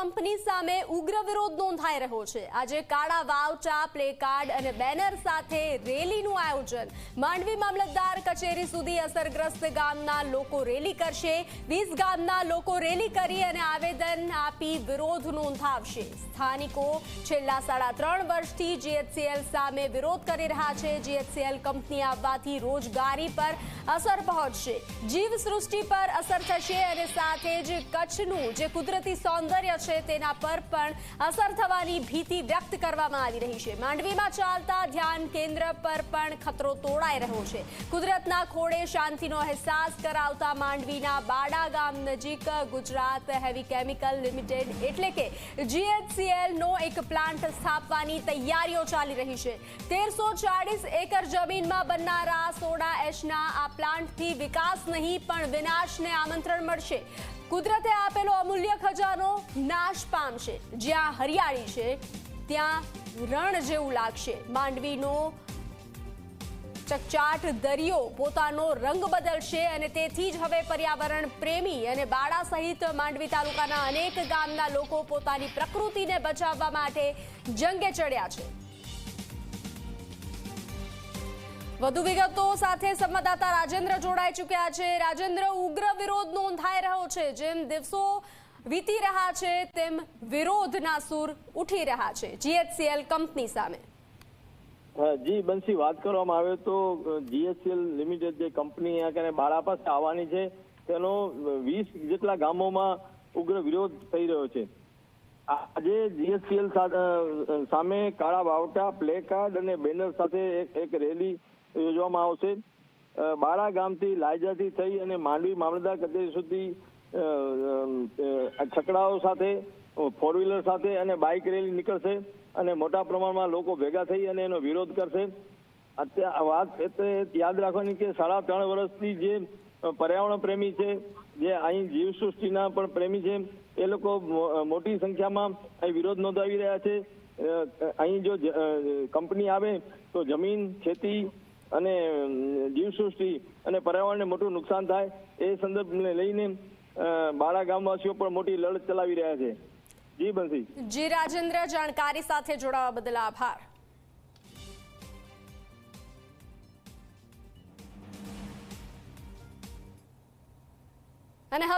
Company સામે ઉગ્ર વિરોધ નોંધાઈ રહ્યો છે. આજે કાળા વાવચા, પ્લેકાર્ડ અને બેનર સાથે રેલીનું આયોજન. માંડવી મામલતદાર કચેરી સુધી અસરગ્રસ્ત ગામના લોકો રેલી કરશે. વીસ ગામના લોકો રેલી કરી અને આવેદન આપી વિરોધ નોંધાવશે. સ્થાનિકો છેલ્લા સાડા ત્રણ વર્ષથી જીએચસીએલ સામે વિરોધ કરી રહ્યા છે. જીએચસીએલ કંપની આવવાથી રોજગારી પર અસર પહોંચશે. જીવ સૃષ્ટિ પર અસર થશે અને સાથે જ કચ્છનું જે કુદરતી સૌંદર્ય છે તેના પર પણ અસર થવાની ભીતિ વ્યક્ત કરવામાં આવી રહી છે. માંડવીમાં ચાલતા ધ્યાન કેન્દ્ર પર પણ ખતરો તોડાઈ રહ્યો છે. કુદરતના ખોળે શાંતિનો અહેસાસ કરાવતા માંડવીના બાડા ગામ નજીક ગુજરાત હેવી કેમિકલ લિમિટેડ એટલે કે જીએચસીએલનો એક પ્લાન્ટ સ્થાપવાની તૈયારીઓ ચાલી રહી છે. તેરસો એકર જમીનમાં બનનારા સોડા એશના આ પ્લાન્ટથી વિકાસ નહીં પણ વિનાશને આમંત્રણ મળશે. કુદરતે આપેલો અમૂલ્ય ખજાનો નાશ પામશે જ્યાં હરિયાળી છે, ત્યાં રણ જેવું લાગશે. માંડવીનો ચકચાટ દરિયો પોતાનો રંગ બદલશે અને તેથી જ હવે પર્યાવરણ પ્રેમી અને બાળા સહિત માંડવી તાલુકાના અનેક ગામના લોકો પોતાની પ્રકૃતિને બચાવવા માટે જંગે ચડ્યા છે. વધુ વિગતો સાથે સંવાદદાતા રાજેન્દ્ર જોડાઈ ચૂક્યા છે. રાજેન્દ્ર, ઉગ્ર વિરોધ નોંધાઈ રહ્યો છે. જેમ દિવસો વીતી રહ્યા છે તેમ વિરોધના સૂર ઉઠી રહ્યા છે. જીએચસીએલ કંપની સામે. જી, બંસી, વાત કરવામાં આવે તો જીએચસીએલ લિમિટેડ જે કંપની કને પાસે આવવાની છે, તેનો વીસ જેટલા ગામોમાં ઉગ્ર વિરોધ થઈ રહ્યો છે. આજે જીએસસીએલ સામે કાળા વાવટા પ્લે કાર્ડ અને બેનર સાથે એક રેલી યોજવામાં આવશે. બાળા ગામથી લાયજાથી થઈ અને માંડવી, મામલતદાર કચેરી સુધી છકડાઓ સાથે ફોર વ્હીલર સાથે અને બાઇક રેલી નીકળશે અને મોટા પ્રમાણમાં લોકો ભેગા થઈ અને એનો વિરોધ કરશે. અત્યારે વાત એટલે યાદ રાખવાની કે સાડા ત્રણ વર્ષથી જે પર્યાવરણ પ્રેમી છે, જે અહીં જીવસૃષ્ટિના પણ પ્રેમી છે, એ લોકો મોટી સંખ્યામાં અહીં વિરોધ નોંધાવી રહ્યા છે. અહીં જો કંપની આવે તો જમીન, ખેતી અને જીવસૃષ્ટિ અને પર્યાવરણને મોટું નુકસાન થાય. એ સંદર્ભને લઈને બાળા ગામવાસીઓ પણ મોટી લડત ચલાવી રહ્યા છે. જી બંસી. જી રાજેન્દ્ર, જાણકારી સાથે જોડાવા બદલ આભાર. અને